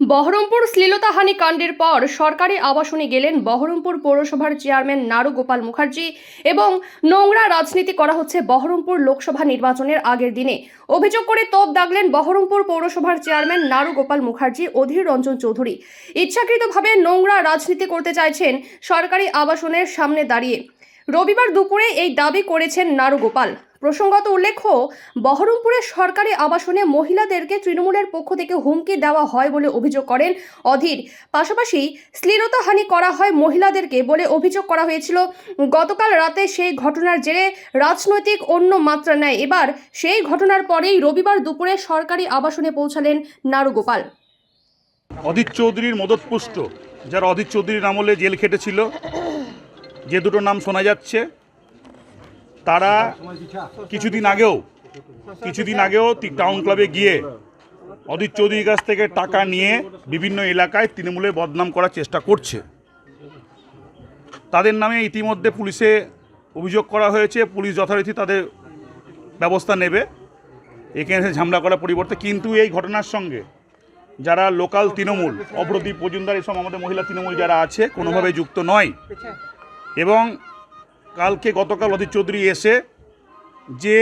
বহরমপুর শ্লীলতাহানি কাণ্ডের পর সরকারি আবাসনে গেলেন বহরমপুর পৌরসভার চেয়ারম্যান নারু গোপাল মুখার্জি এবং নোংরা রাজনীতি করা হচ্ছে বহরমপুর লোকসভা নির্বাচনের আগের দিনে। অভিযোগ করে তোপ দাগলেন বহরমপুর পৌরসভার চেয়ারম্যান নারু গোপাল মুখার্জি, অধীর রঞ্জন চৌধুরী। ইচ্ছাকৃতভাবে নোংরা রাজনীতি করতে চাইছেন সরকারি আবাসনের সামনে দাঁড়িয়ে। রবিবার দুপুরে এই দাবি করেছেন নারু গোপাল প্রসঙ্গত উল্লেখ্য বহরমপুরের সরকারি আবাসনে মহিলাদেরকে তৃণমূলের পক্ষ থেকে হুমকি দেওয়া হয় বলে অভিযোগ করেন অধীর। পাশাপাশি শ্লীলতাহানি করা হয় মহিলাদেরকে বলে অভিযোগ করা হয়েছিল, গতকাল রাতে সেই ঘটনার জেরে রাজনৈতিক অন্য মাত্রা নেয়। এবার সেই ঘটনার পরেই রবিবার দুপুরে সরকারি আবাসনে পৌঁছালেন নারুগোপাল অদিত চৌধুরীর মদতপুষ্ট যারা অদিত চৌধুরীর আমলে জেল খেটেছিল। যে দুটো নাম শোনা যাচ্ছে তারা কিছুদিন আগেও কিছুদিন আগেও টাউন ক্লাবে গিয়ে অদিত চৌধুরীর কাছ থেকে টাকা নিয়ে বিভিন্ন এলাকায় তৃণমূলে বদনাম করার চেষ্টা করছে। তাদের নামে ইতিমধ্যে পুলিশে অভিযোগ করা হয়েছে, পুলিশ যথারীতি তাদের ব্যবস্থা নেবে। এখানে ঝামেলা করার পরিবর্তে কিন্তু এই ঘটনার সঙ্গে যারা লোকাল তৃণমূল অব্রদীপ মজুমদার এসব আমাদের মহিলা তৃণমূল যারা আছে কোনোভাবে যুক্ত নয়। এবং কালকে গতকাল অধীর চৌধুরী এসে যে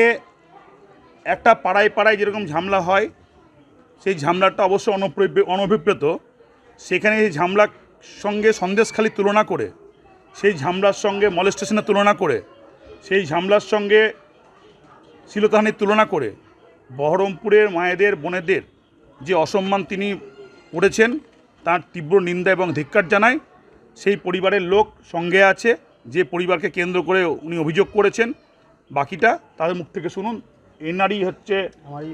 একটা পাড়ায় পাড়ায় যেরকম ঝামলা হয়, সেই ঝামলাটা অবশ্য অনভিপ্রেত সেখানে এই ঝামলার সঙ্গে সন্দেশখালি তুলনা করে, সেই ঝামলার সঙ্গে মলেস্টেশনের তুলনা করে, সেই ঝামলার সঙ্গে শিলতাহানির তুলনা করে, বহরমপুরের মায়েদের, বোনেদের যে অসম্মান তিনি করেছেন, তার তীব্র নিন্দা এবং ধিক্কার জানায়, সেই পরিবারের লোক সঙ্গে আছে। যে পরিবারকে কেন্দ্র করে উনি অভিযোগ করেছেন বাকিটা তাদের মুখ থেকে শুনুন। এনারই হচ্ছে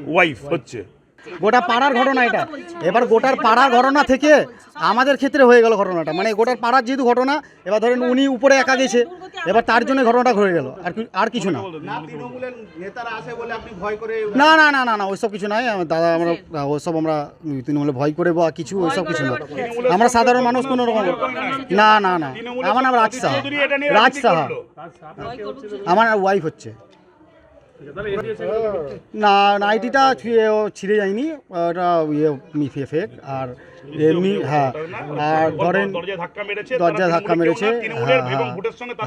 ওয়াইফ হচ্ছে। গোটা পাড়ার ঘটনা এটা। এবার গোটার পাড়ার ঘটনা থেকে আমাদের ক্ষেত্রে হয়ে গেল ঘটনাটা। মানে গোটার পাড়ার যেহেতু ঘটনা, এবার ধরেন উনি উপরে একা গেছে, এবার তার জন্য ঘটনাটা ঘটে গেল। আর আর কিছু না। না না না না না, ওইসব কিছু নাই। দাদা, আমরা, ওইসব আমরা তৃণমূলে ভয় করে বা কিছু, ওইসব কিছু না। আমরা সাধারণ মানুষ কোনো রকম না না না। আমার নাম রাজ সাহা। চৌধুরী এটা রাজ সাহা। আমার ওয়াইফ হচ্ছে। না নাইটিটা ছিঁড়ে যায়নি ওটা ইয়ে মিফে ফেক আর এমনি হ্যাঁ আর ধরেন দরজায় ধাক্কা মেরেছে দরজা তারা ধাক্কা মেরেছে কেউ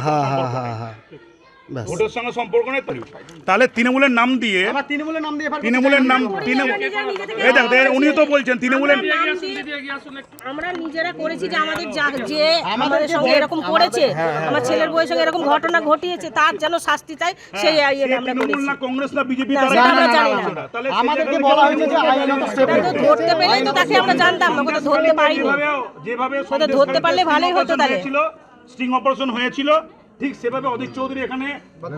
হ্যাঁ হ্যাঁ হ্যাঁ হ্যাঁ। হ্যাঁ। হ্যাঁ ভোটের সঙ্গে সম্পর্ক নেই। তাহলে তৃণমূলের নাম দিয়ে তৃণমূলের নাম দিয়ে তৃণমূলের নাম এই দেখ দেখ, উনি তো বলছেন তৃণমূলের আমরা নিজেরা করেছি যে আমাদের যে আমাদের সঙ্গে এরকম করেছে আমার ছেলের বউয়ের সঙ্গে এরকম ঘটনা ঘটিয়েছে তার যেন শাস্তি চাই সেই আমরা করেছি না কংগ্রেস না বিজেপি তারা আমরা জানি না। না। তাহলে সেই আমাদেরকে বলা হয়েছে যে আইনত স্টেপ ধরতে পেলেই তো তাকে আমরা জানতাম না ধরতে পারিনি যেভাবে- ধরতে পারলে ভালোই হতো তাহলে। স্টিং অপারেশন হয়েছিল ঠিক সেভাবে অধীর চৌধুরী এখানে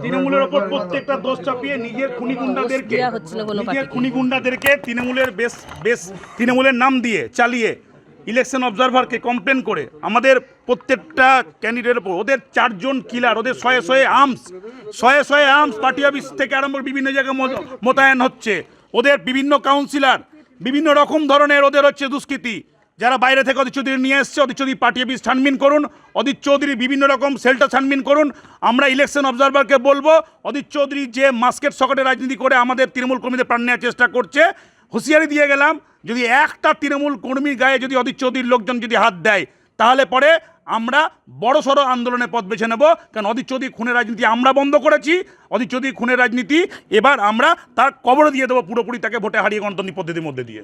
তৃণমূলের ওপর প্রত্যেকটা দোষ চাপিয়ে নিজের খুনি গুন্ডাদেরকে নিজের। খুনি গুন্ডাদেরকে তৃণমূলের বেশ বেশ তৃণমূলের নাম দিয়ে চালিয়ে ইলেকশন অবজারভারকে কমপ্লেন করে। আমাদের প্রত্যেকটা ক্যান্ডিডেটের উপর ওদের চারজন কিলার ওদের শয়ে শয়ে আর্মস শয়ে শয়ে আর্মস পার্টি অফিস থেকে আরম্ভ বিভিন্ন জায়গায় মোতায়েন হচ্ছে। ওদের বিভিন্ন কাউন্সিলর বিভিন্ন রকম ধরনের ওদের হচ্ছে দুষ্কৃতি। যারা বাইরে থেকে অদিত চৌধুরী নিয়ে এসছে, অদিত চৌধুরী পার্টি অফিস ছানবিন করুন, অদিত চৌধুরী বিভিন্ন রকম সেলটা ছানবিন করুন। আমরা ইলেকশন অবজারভারকে বলব, অদিত চৌধুরী যে মাস্কেট সকটে রাজনীতি করে আমাদের তৃণমূল কর্মীদের প্রাণ নেওয়ার চেষ্টা করছে, হুঁশিয়ারি দিয়ে গেলাম, যদি একটা তৃণমূল কর্মীর গায়ে যদি অদিত চৌধুরীর লোকজন যদি হাত দেয়, তাহলে পরে আমরা বড় সড়ো আন্দোলনের পথ বেছে নেব, কারণ অদিত চৌধুরী খুনের রাজনীতি আমরা বন্ধ করেছি, অদিত চৌধুরী খুনের রাজনীতি এবার আমরা তার কবর দিয়ে দেবো পুরোপুরি তাকে ভোটে হারিয়ে গণতান্ত্রিক পদ্ধতির মধ্যে দিয়ে।